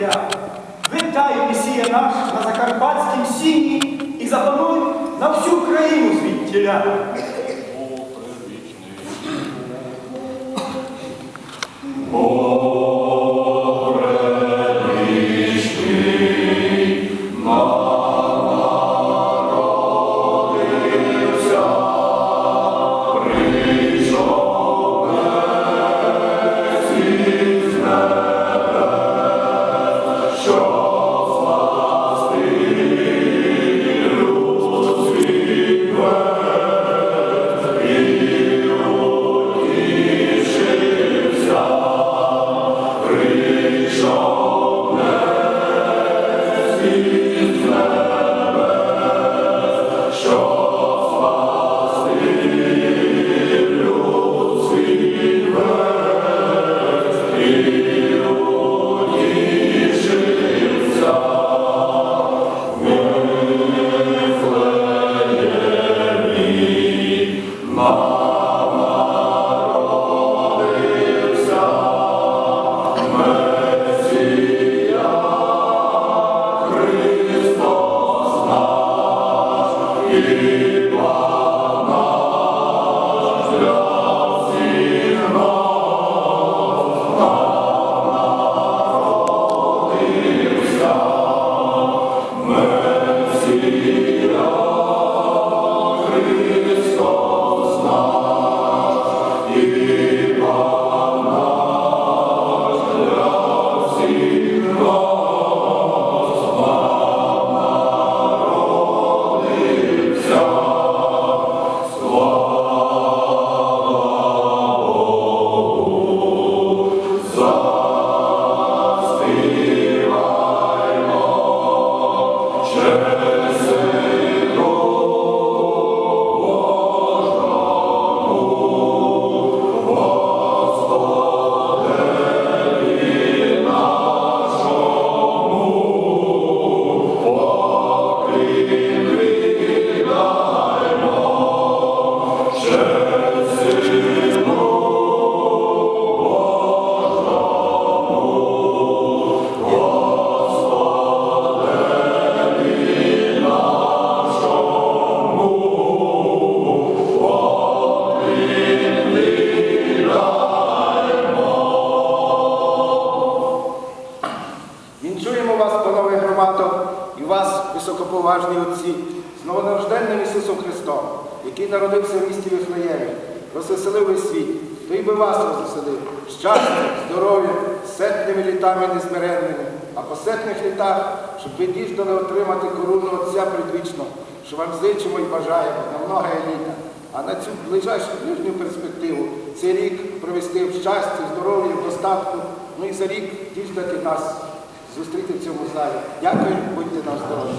земля. Витай, Месія наш на закарпатській сіні і запануй на всю країну звідтіля. Oh. Вас, панове громадо, і вас, високоповажні отці, з новонарожденним Ісусом Христом, який народився в місті Вифлеємі, розвеселив весь світ, то й би вас розвеселив. Щастя, здоров'я, сетними літами незмиренними, а по сетних літах, щоб ви діждали отримати корону Отця предвічно, що вам зичимо і бажаємо на много літа. А на цю ближайшу ближню перспективу цей рік провести в щасті, здоров'я, в достатку, ну і за рік діждати нас зустріти в цьому залі. Дякую, будьте нам здорові.